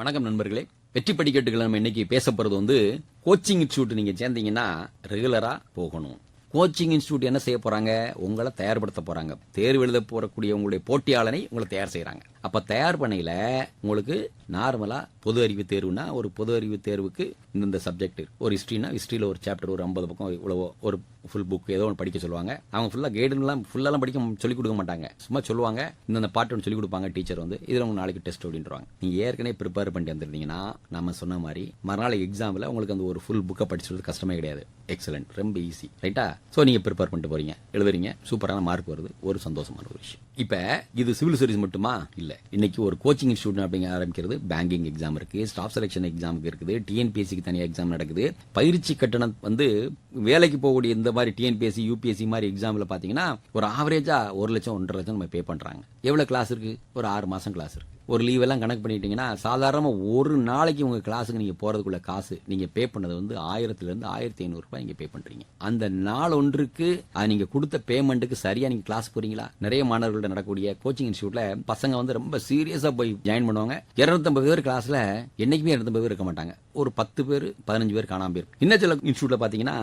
வணக்கம் நண்பர்களே. வெற்றி படிக்கட்டுகள் நம்ம இன்னைக்கு பேச போறது வந்து கோச்சிங் இன்ஸ்டியூட் நீங்க சேர்ந்தீங்கன்னா ரெகுலரா போகணும். கோச்சிங் இன்ஸ்டியூட் என்ன செய்ய போறாங்க? உங்களை தயார்படுத்த போறாங்க. தேர்வு எழுத போறக்கூடிய உங்களுடைய போட்டியாளனை உங்களை தயார் செய்கிறாங்க அப்ப தயார் பண்ணையில உங்களுக்கு நார்மலா பொது அறிவு தேர்வுனா ஒரு பொது அறிவு தேர்வுக்கு இந்தந்த சப்ஜெக்ட் ஒரு ஹிஸ்ட்ரினா ஹிஸ்ட்ரியில ஒரு சாப்டர் ஒரு ஐம்பது பக்கம் இவ்வளவோ ஒரு ஃபுல் புக் ஏதோ ஒன்று படிக்க சொல்லுவாங்க. அவங்க ஃபுல்லாக கைடுலாம் ஃபுல்லாலாம் படிக்க சொல்லிக் கொடுக்க மாட்டாங்க. சும்மா சொல்லுவாங்க இந்தந்த பாட்டு ஒன்று சொல்லிக் கொடுப்பாங்க டீச்சர் வந்து இதில் உங்க நாளைக்கு டெஸ்ட் அப்படின்றாங்க நீங்கள் ஏற்கனவே ப்ரிப்பேர் பண்ணிட்டு வந்திருந்தீங்கன்னா நம்ம சொன்ன மாதிரி மறுநாள் எக்ஸாமில் உங்களுக்கு அந்த ஒரு ஃபுல் புக்கை படிச்சுறது கஷ்டமே கிடையாது. எக்ஸலண்ட் ரொம்ப ஈஸி ரைட்டா ஸோ நீங்கள் ப்ரிப்பேர் பண்ணிட்டு போறீங்க எழுதுறீங்க சூப்பரான மார்க் வருது ஒரு சந்தோஷமான ஒரு விஷயம். இப்போ இது சிவில் சர்வீஸ் மட்டுமா? இல்லை. இன்னைக்கு ஒரு கோச்சிங் இன்ஸ்டியூட் அப்படிங்க ஆரம்பிக்கிறது. பேங்கிங் எக்ஸாம் இருக்கு. ஸ்டாஃப் செலெக்ஷன் எக்ஸாமுக்கு இருக்குது. டிஎன்பிஎஸ்சிக்கு தனியாக எக்ஸாம் நடக்குது. பயிற்சி கட்டணம் வந்து வேலைக்கு போகக்கூடிய இந்த மாதிரி டிஎன்பிஎஸ்சி யூபிஎஸ்சி மாதிரி எக்ஸாமில் பார்த்தீங்கன்னா ஒரு ஆவரேஜாக ஒரு லட்சம் ஒன்றரை லட்சம் நம்ம பே பண்ணுறாங்க எவ்வளோ கிளாஸ் இருக்கு? ஒரு ஆறு மாதம் கிளாஸ் இருக்கு. ஒரு லீவெல்லாம் கணக்கு பண்ணிட்டீங்கன்னா சாதாரணமாக ஒரு நாளைக்கு உங்கள் கிளாஸுக்கு நீங்கள் போகிறதுக்குள்ள காசு நீங்கள் பே பண்ணது வந்து ஆயிரத்துலேருந்து ஆயிரத்தி ஐநூறுரூபா நீங்கள் பே பண்ணுறீங்க அந்த நாள் ஒன்றுக்கு அது கொடுத்த பேமெண்ட்டுக்கு சரியாக நீங்கள் கிளாஸ் போகிறீங்களா நிறைய மாணவர்கள்ட்ட நடக்கக்கூடிய கோச்சிங் இன்ஸ்டியூட்டில் பசங்க வந்து ரொம்ப சீரியஸாக போய் ஜாயின் பண்ணுவாங்க. இரநூத்தம்பது பேர் கிளாஸில் என்றைக்குமே இரநூத்தம்பது பேர் இருக்க மாட்டாங்க. ஒரு பத்து பேர் பதினஞ்சு பேர் காணாமல் போயிரும். இன்னும் சில இன்ஸ்டியூட்டில் பார்த்தீங்கன்னா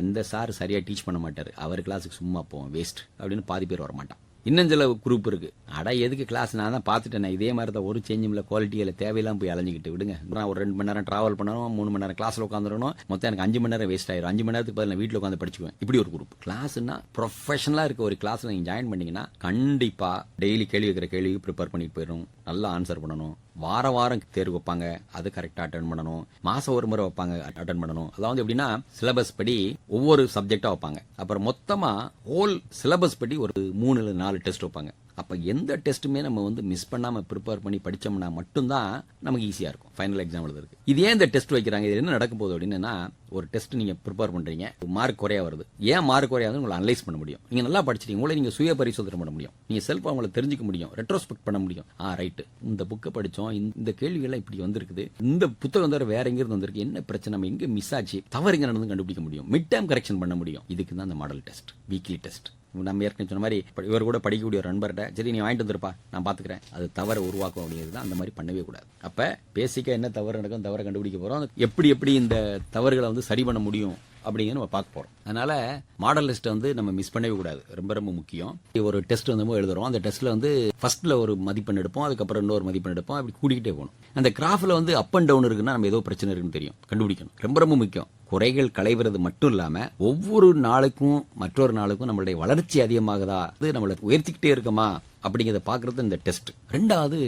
அந்த சார் சரியாக டீச் பண்ண மாட்டார். அவர் கிளாஸுக்கு சும்மா போவோம் வேஸ்ட் அப்படின்னு பாதி பேர் வர மாட்டான் இன்னும் சில குரூப் இருக்குது அடா எதுக்கு கிளாஸ் நான் தான் பார்த்துட்டேன். இதே மாதிரி தான் ஒரு சேஞ்சும் இல்லை குவாலிட்டியில் தேவையெல்லாம் போய் அலைஞ்சிக்கிட்டு. விடுங்க. நான் ஒரு ரெண்டு மணி நேரம் ட்ராவல் பண்ணணும் மூணு மணி நேரம் கிளாஸில் உட்காந்துடணும் மொத்தம் எனக்கு அஞ்சு மணி நேரம் வேஸ்ட் ஆயிரும். அஞ்சு மணி நேரத்துக்கு பதில் வீட்டில் உட்காந்து படிச்சுக்குவேன். இப்படி ஒரு குரூப் கிளாஸ்னா ப்ரொஃபஷனலாக இருக்க ஒரு கிளாஸ்ல நீங்கள் ஜாயின் பண்ணிங்கன்னா கண்டிப்பாக டெய்லி கேள்வி வைக்கிற கேள்விக்கு ப்ரிப்பேர் பண்ணிட்டு போயிடும் நல்லா ஆன்சர் பண்ணணும். வார வாரம் தேர்வு வைப்பாங்க. அது கரெக்டாக அட்டன் பண்ணணும். மாதம் ஒரு முறை வைப்பாங்க அட்டன் பண்ணணும். அதாவது எப்படின்னா சிலபஸ் படி ஒவ்வொரு சப்ஜெக்டாக வைப்பாங்க. அப்புறம் மொத்தமாக ஹோல் சிலபஸ் படி ஒரு மூணு நாலு டெஸ்ட் வைப்பாங்க. அப்போ எந்த டெஸ்ட்டுமே நம்ம வந்து மிஸ் பண்ணாமல் ப்ரிப்பேர் பண்ணி படிச்சோம்னா மட்டும்தான் நமக்கு ஈஸியாக இருக்கும். ஃபைனல் எக்ஸாம் எழுதுறதுக்கு. இது ஏன் இந்த டெஸ்ட் வைக்கிறாங்க? இது என்ன நடக்க போகுது அப்படின்னா ஒரு டெஸ்ட் நீங்கள் ப்ரிப்பேர் பண்ணுறீங்க மார்க் குறையா வருது. ஏன் மார்க் குறையாது உங்களை அனலைஸ் பண்ண முடியும். நீங்கள் நல்லா படிச்சிட்டீங்க உங்களை நீங்கள் சுய பரிசோதனை பண்ண முடியும். நீங்கள் செல்ஃபாக உங்களை தெரிஞ்சுக்க முடியும் ரெட்ரோஸ்பெக்ட் பண்ண முடியும். ஆ ரைட்டு இந்த புக்கை படித்தோம் இந்த- கேள்விகள்லாம் இப்படி வந்திருக்குது. இந்த புத்தகம் தவிர வேற எங்கேருந்து வந்திருக்கு? என்ன பிரச்சனை? நம்ம எங்கே மிஸ் ஆச்சு? தவறு எங்க நடந்து கண்டுபிடிக்க முடியும். மிட் டைம் கரெக்ஷன் பண்ண முடியும். இதுக்கு தான் அந்த மாடல் டெஸ்ட் வீக்லி டெஸ்ட் நம்ம ஏற்கனவே சொன்ன மாதிரி இவர் கூட படிக்கக்கூடிய ஒரு நண்பர்கிட்ட சரி நீ வாங்கிட்டு வந்துருப்பா நான் பாத்துக்கிறேன். அது தவற உருவாக்கும் அப்படிங்கிறது தான் அந்த மாதிரி பண்ணவே கூடாது. அப்ப பேசிக்க என்ன தவறு நடக்கும் தவறை கண்டுபிடிக்க போறோம். எப்படி எப்படி இந்த தவறுகளை வந்து சரி பண்ண முடியும் அப்படிங்கிற நம்ம பார்க்க போகிறோம் அதனால் மாடல் டெஸ்ட் வந்து நம்ம மிஸ் பண்ணவே கூடாது. ரொம்ப ரொம்ப முக்கியம். ஒரு டெஸ்ட் வந்து எழுதுறோம். அந்த டெஸ்ட்டில் வந்து ஃபஸ்ட்டில் ஒரு மதிப்பெண் எடுப்போம். அதுக்கப்புறம் இன்னொரு மதிப்பெண் எடுப்போம். அப்படி கூட்டிகிட்டே போகணும். அந்த கிராஃபில் வந்து அப் அண்ட் டவுன் இருக்குன்னா நம்ம ஏதோ பிரச்சனை இருக்குன்னு தெரியும். கண்டுபிடிக்கணும். ரொம்ப ரொம்ப முக்கியம். குறைகள் களைவது மட்டும் இல்லாமல் ஒவ்வொரு நாளுக்கும் மற்றொரு நாளுக்கும் நம்மளுடைய வளர்ச்சி அதிகமாகுதா? அது நம்மளை உயர்த்திக்கிட்டே இருக்கமா? அப்படிங்கிறத பார்க்குறது இந்த டெஸ்ட். ரெண்டாவது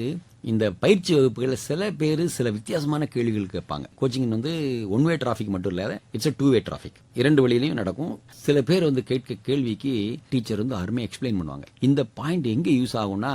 இந்த பயிற்சி வகுப்புகளில் சில பேர் சில வித்தியாசமான கேள்விகள் கேட்பாங்க. கோச்சிங் வந்து ஒன் வே டிராஃபிக் மட்டும் இல்லாத இட்ஸ் டூ வே டிராஃபிக் இரண்டு வழியிலையும் நடக்கும். சில பேர் வந்து கேட்க கேள்விக்கு டீச்சர் வந்து அருமையாக எக்ஸ்பிளைன் பண்ணுவாங்க. இந்த பாயிண்ட் எங்கே யூஸ் ஆகும்னா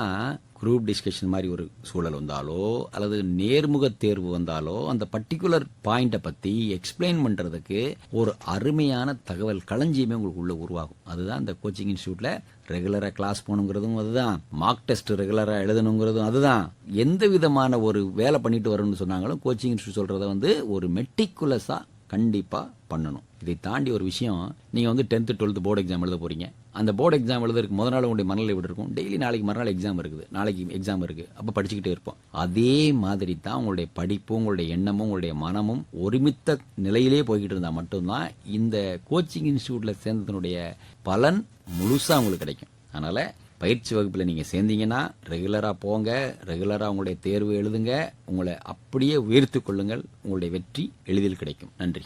குரூப் டிஸ்கஷன் மாதிரி ஒரு சூழல் வந்தாலோ அல்லது நேர்முக தேர்வு வந்தாலோ அந்த பர்டிகுலர் பாயிண்ட்டை பத்தி எக்ஸ்பிளைன் பண்றதுக்கு ஒரு அருமையான தகவல் களஞ்சியமே உங்களுக்கு உள்ள உருவாகும். அதுதான் இந்த கோச்சிங் இன்ஸ்டியூட்ல ரெகுலரா கிளாஸ் போகணுங்கிறதும் அதுதான். மார்க் டெஸ்ட் ரெகுலரா எழுதணுங்கிறதும் அதுதான். எந்த விதமான ஒரு வேலை பண்ணிட்டு வரணும்னு சொன்னாங்களும் கோச்சிங் இன்ஸ்டியூட் சொல்றத வந்து ஒரு மெட்டிகுலஸா கண்டிப்பா பண்ணணும். இதை தாண்டி ஒரு விஷயம் நீங்க வந்து டென்த் டுவெல்த் போர்டு எக்ஸாம் எழுத போறீங்க. அந்த போர்டு எக்ஸாம் எழுதுறதுக்கு முதல் நாள் உங்களுடைய மனநிலை எப்படி இருக்கும்? டெய்லி நாளைக்கு மறுநாள் எக்ஸாம் இருக்குது. நாளைக்கு எக்ஸாம் இருக்குது அப்போ படிச்சுக்கிட்டே இருப்போம். அதே மாதிரி தான் உங்களுடைய படிப்பும் உங்களுடைய எண்ணமும் உங்களுடைய மனமும் ஒருமித்த நிலையிலே போய்கிட்டு இருந்தால் மட்டும்தான் இந்த கோச்சிங் இன்ஸ்டியூட்டில் சேர்ந்ததனுடைய பலன் முழுசாக உங்களுக்கு கிடைக்கும். அதனால் பயிற்சி வகுப்பில் நீங்கள் சேர்ந்தீங்கன்னா ரெகுலராக போங்க ரெகுலராக உங்களுடைய தேர்வு எழுதுங்க உங்களை அப்படியே உயர்த்து கொள்ளுங்கள். உங்களுடைய வெற்றி எளிதில் கிடைக்கும். நன்றி.